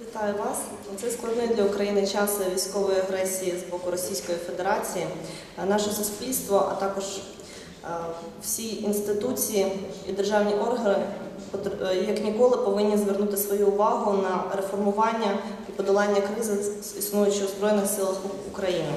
Вітаю вас. У цей складний для України час військової агресії з боку Російської Федерації. Е, Наше суспільство, а також е, всі інституції і державні органи е, як ніколи повинні звернути свою увагу на реформування і подолання кризи з- існуючих Збройних силах України.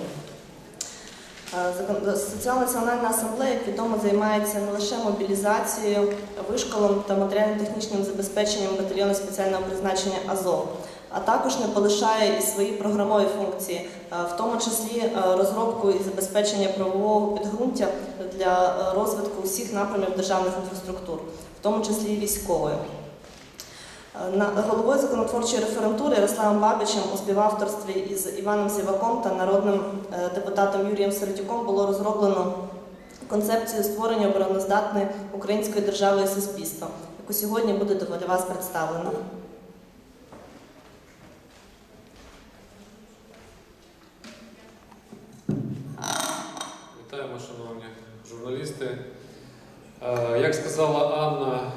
Е, закон- Соціал-національна асамблея, як відомо, займається не лише мобілізацією, вишколом та матеріально-технічним забезпеченням батальйону спеціального призначення АЗОВ, а також не полишає і свої програмові функції, е, в тому числі е, розробку і забезпечення правового підґрунтя для е, розвитку всіх напрямів державних інфраструктур, в тому числі військової. Головою законотворчої референтури Ярославом Бабичем у співавторстві із Іваном Сіваком та народним е, депутатом Юрієм Середюком було розроблено концепцію створення обороноздатної української держави і суспільства, яку сьогодні буде для вас представлена. Вітаємо, шановні журналісти. Е, Як сказала Анна,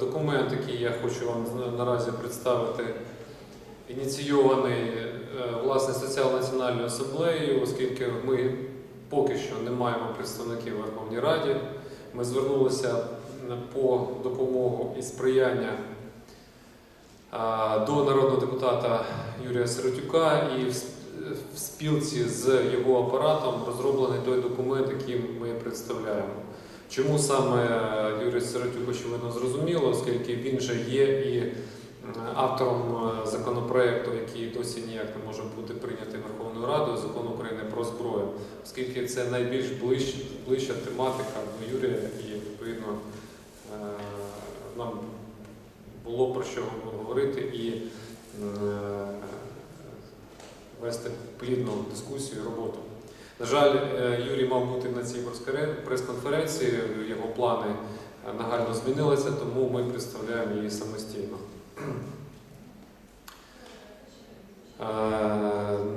документ, який я хочу вам наразі представити, ініційований е, власне соціал-національною асамблеєю, оскільки ми поки що не маємо представників Верховній Раді. Ми звернулися по допомогу і сприяння е, до народного депутата Юрія Сиротюка і в спілці з його апаратом розроблений той документ, який ми представляємо. Чому саме Юрій Сиротюк, очевидно, зрозуміло, оскільки він же є і автором е, законопроекту, який досі ніяк не може бути прийнятий Верховною Радою, закон України про зброю, оскільки це найбільш ближча, ближча тематика до Юрія, і відповідно е, нам було про що говорити і е, вести плідну дискусію і роботу. На жаль, е, Юрій мав бути на цій прес-конференції, його плани е, нагально змінилися, тому ми представляємо її самостійно. Е,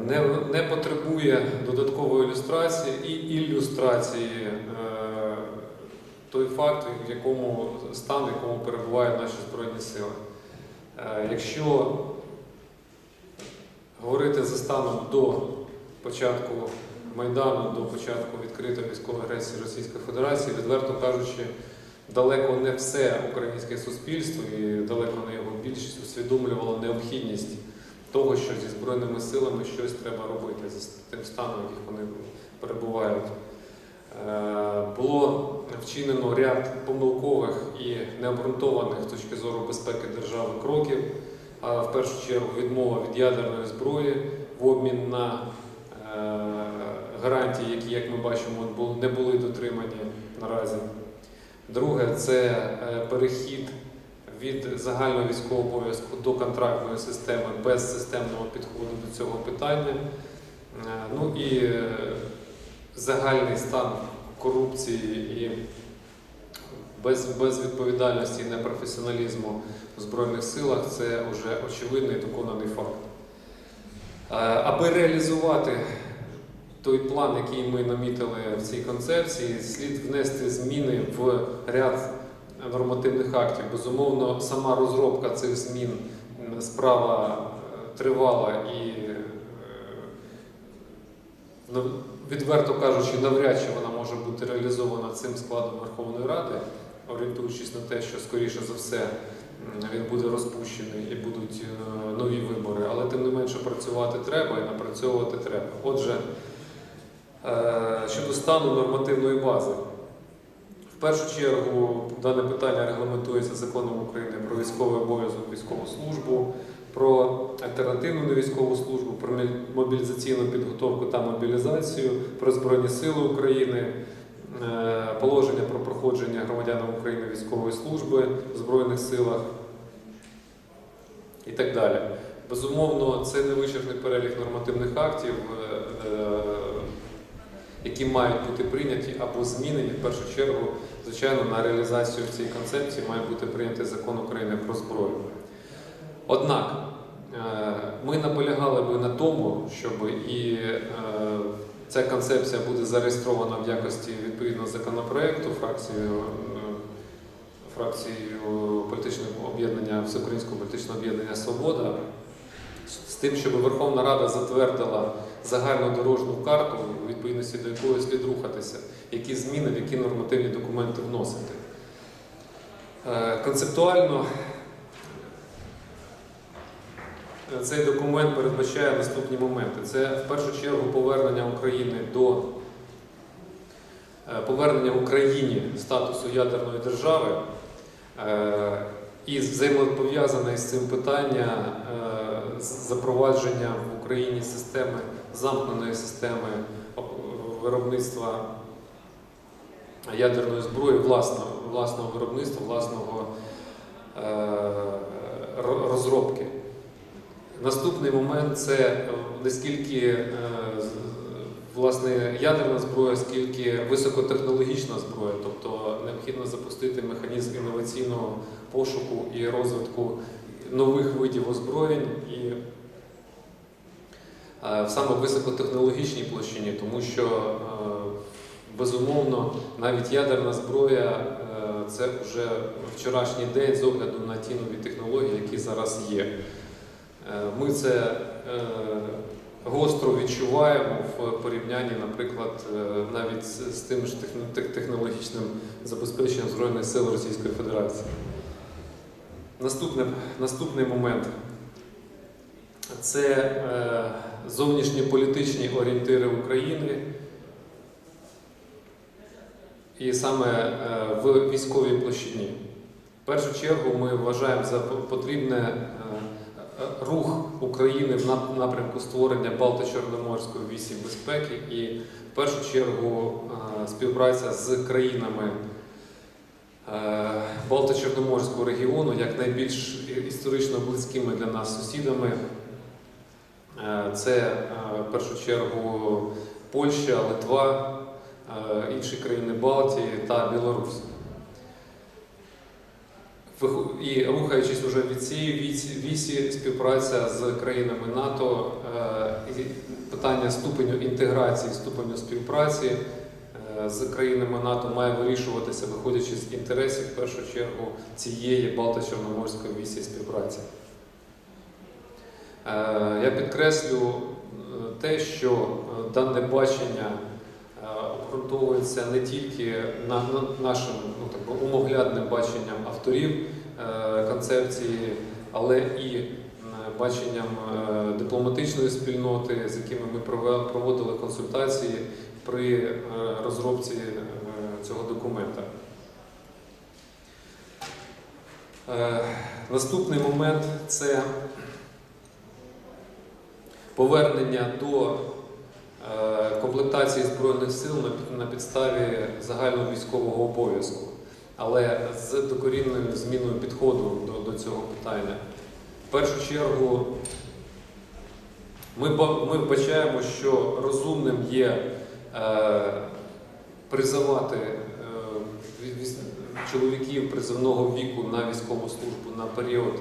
Не, не потребує додаткової ілюстрації і ілюстрації той факт, в якому стан, в якому перебувають наші Збройні Сили. Якщо говорити за станом до початку Майдану, до початку відкритої військової агресії Російської Федерації, відверто кажучи, далеко не все українське суспільство і далеко не його більшість усвідомлювало необхідність того, що зі Збройними силами щось треба робити за тим станом, в яких вони перебувають. Е, Було вчинено ряд помилкових і необґрунтованих з точки зору безпеки держави кроків а в першу чергу відмова від ядерної зброї в обмін на гарантії, які, як ми бачимо, не були дотримані наразі. Друге це е, перехід від загального військового обов'язку до контрактної системи без системного підходу до цього питання. Е, Ну і е, загальний стан корупції і без, безвідповідальності і непрофесіоналізму в Збройних силах це вже очевидний доконаний факт. Аби реалізувати той план, який ми намітили в цій концепції, слід внести зміни в ряд нормативних актів. Безумовно, сама розробка цих змін справа е, тривала і, е, ну, відверто кажучи, навряд чи вона може бути реалізована цим складом Верховної Ради, орієнтуючись на те, що скоріше за все він буде розпущений і будуть е, нові вибори, але тим не менше працювати треба і напрацьовувати треба. Отже, щодо стану нормативної бази. В першу чергу дане питання регламентується законом України про військовий обов'язок, військову службу, про альтернативну невійськову службу, про мобілізаційну підготовку та мобілізацію, про Збройні Сили України, е, положення про проходження громадянам України військової служби в Збройних силах і так далі. Безумовно, це не вичерпний перелік нормативних актів, е, е, які мають бути прийняті або змінені в першу чергу, звичайно, на реалізацію цієї концепції має бути прийнятий закон України про зброю. Однак е, ми наполягали би на тому, щоб і е, ця концепція буде зареєстрована в якості відповідного законопроекту фракцією, е, фракцією політичного об'єднання Всеукраїнського політичного об'єднання Свобода з тим, щоб Верховна Рада затвердила загальну дорожню карту, у відповідності до якої слід рухатися, які зміни, в які нормативні документи вносити. Е, Концептуально е, цей документ передбачає наступні моменти. Це в першу чергу повернення України до е, повернення Україні статусу ядерної держави. І взаємопов'язане з цим питання запровадження Україні системи замкненої системи виробництва ядерної зброї, власного, власного виробництва, власного е, розробки. Наступний момент це е, не скільки е, власне ядерна зброя, скільки високотехнологічна зброя, тобто необхідно запустити механізм інноваційного пошуку і розвитку нових видів озброєнь і е, саме високотехнологічній площині, тому що е, безумовно навіть ядерна зброя е, це вже вчорашній день з огляду на ті нові технології, які зараз є. Е, Ми це е, гостро відчуваємо в порівнянні, наприклад, е, навіть з тим ж технологічним забезпеченням Збройних сил Російської Федерації. Наступне, наступний момент це е, зовнішньополітичні орієнтири України. І саме е, в військовій площині. В першу чергу ми вважаємо за потрібне е, е, рух України в напрямку створення Балто-Чорноморської вісі безпеки і в першу чергу співпраця з країнами Балто-Чорноморського регіону як найбільш історично близькими для нас сусідами. Е, Це е, в першу чергу Польща, Литва, е, інші країни Балтії та Білорусь. І рухаючись уже від цієї вісі, співпраця з країнами НАТО, питання ступеню інтеграції, ступеню співпраці з країнами НАТО має вирішуватися, виходячи з інтересів, в першу чергу, цієї Балто-Чорноморської вісі співпраці. Е, Я підкреслю е, те, що е, дане бачення обґрунтовується не тільки на, на нашим ну, так, умоглядним баченням авторів концепції, але і баченням дипломатичної спільноти, з якими ми проводили консультації при розробці цього документа. Наступний момент це повернення до е, комплектації Збройних сил на підставі загального військового обов'язку, але з докорінною зміною підходу до, до цього питання. В першу чергу ми, ми вбачаємо, що розумним є е, призивати е, чоловіків призивного віку на військову службу на період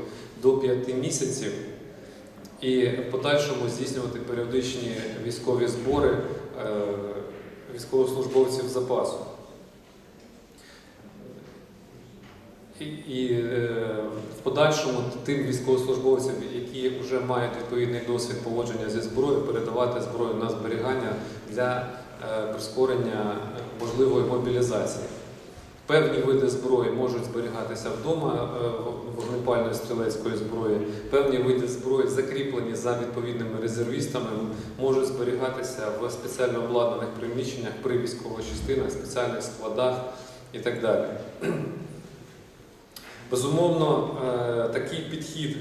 до 5 місяців і в подальшому здійснювати періодичні військові збори е, військовослужбовців запасу. І, е, в подальшому тим військовослужбовцям, які вже мають відповідний досвід поводження зі зброєю, передавати зброю на зберігання для е, прискорення можливої мобілізації. Певні види зброї можуть зберігатися вдома е, вогнепальної стрілецької зброї. Певні види зброї, закріплені за відповідними резервістами, можуть зберігатися в спеціально обладнаних приміщеннях при військових частинах, спеціальних складах і так далі. Безумовно, е, такий підхід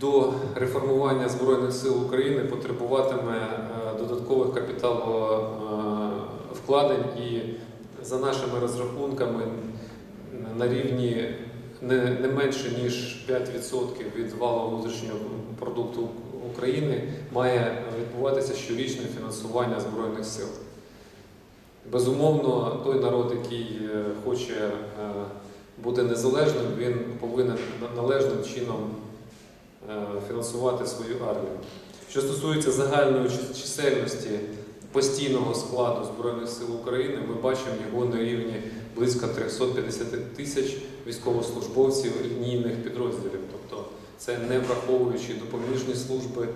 до реформування Збройних сил України потребуватиме е, додаткових капіталовкладень за нашими розрахунками на рівні не, не менше ніж 5% від валового внутрішнього продукту України має відбуватися щорічне фінансування Збройних сил. Безумовно, той народ, який е, хоче е, бути незалежним, він повинен належним чином е, фінансувати свою армію. Що стосується загальної чисельності постійного складу Збройних сил України, ми бачимо його на рівні близько 350 тисяч військовослужбовців лінійних підрозділів. Тобто Це не враховуючи допоміжні служби,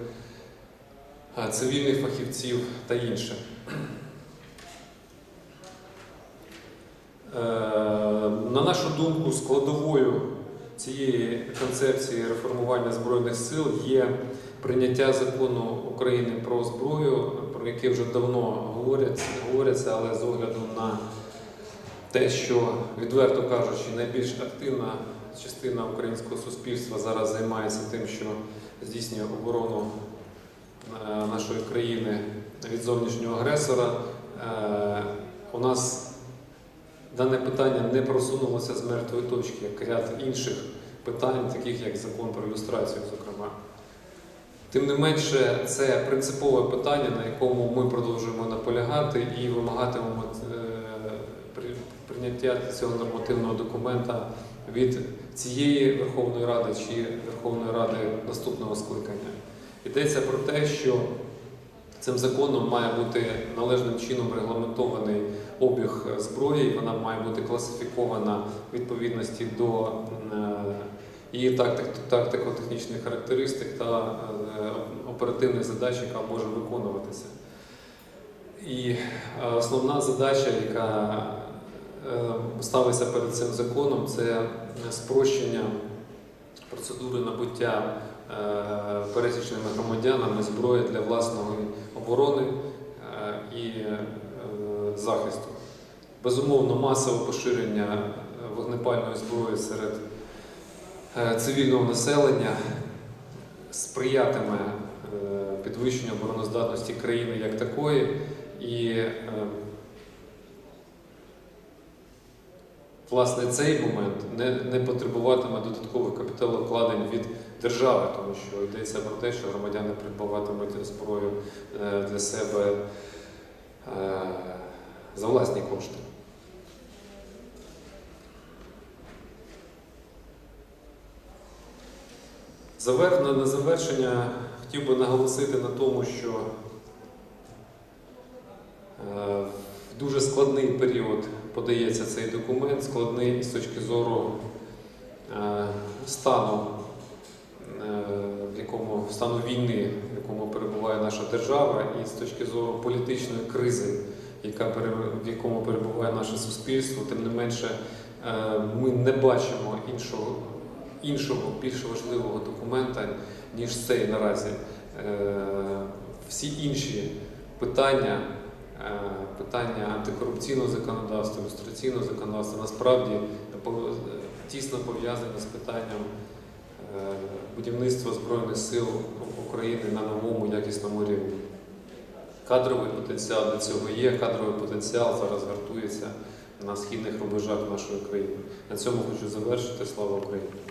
цивільних фахівців та інше. Е, На нашу думку, складовою цієї концепції реформування Збройних сил є прийняття закону України про зброю, яке вже давно говорять, говоряться, але з огляду на те, що, відверто кажучи, найбільш активна частина українського суспільства зараз займається тим, що здійснює оборону е, нашої країни від зовнішнього агресора. Е, У нас дане питання не просунулося з мертвої точки, як ряд інших питань, таких як закон про ілюстрацію, зокрема. Тим не менше, це принципове питання, на якому ми продовжуємо наполягати і вимагатимемо е, прийняття цього нормативного документа від цієї Верховної Ради чи Верховної Ради наступного скликання. Йдеться про те, що цим законом має бути належним чином регламентований обіг зброї, вона має бути класифікована в відповідності до її тактико-технічних характеристик та е, оперативних задач, яка може виконуватися. І е, основна задача, яка е, ставиться перед цим законом, це спрощення процедури набуття пересічними громадянами зброї для власної оборони і захисту. Безумовно, масове поширення вогнепальної зброї серед цивільного населення сприятиме е, підвищенню обороноздатності країни як такої і е, власне цей момент не, не потребуватиме додаткових капіталовкладень від держави, тому що йдеться про те, що громадяни придбаватимуть зброю е, для себе е, за власні кошти. На завершення хотів би наголосити на тому, що е, в дуже складний період подається цей документ, складний з точки зору е, стану, е, в якому стану війни, в якому перебуває наша держава, і з точки зору політичної кризи, яка в якому перебуває наше суспільство, тим не менше ми не бачимо іншого, іншого більш важливого документа, ніж цей наразі. Е, Всі інші питання, е, питання антикорупційного законодавства, ілюстраційного законодавства насправді тісно пов'язані з питанням е, будівництва Збройних сил України на новому якісному рівні. Кадровий потенціал для цього є, кадровий потенціал зараз гартується на східних рубежах нашої країни. На цьому хочу завершити. Слава Україні!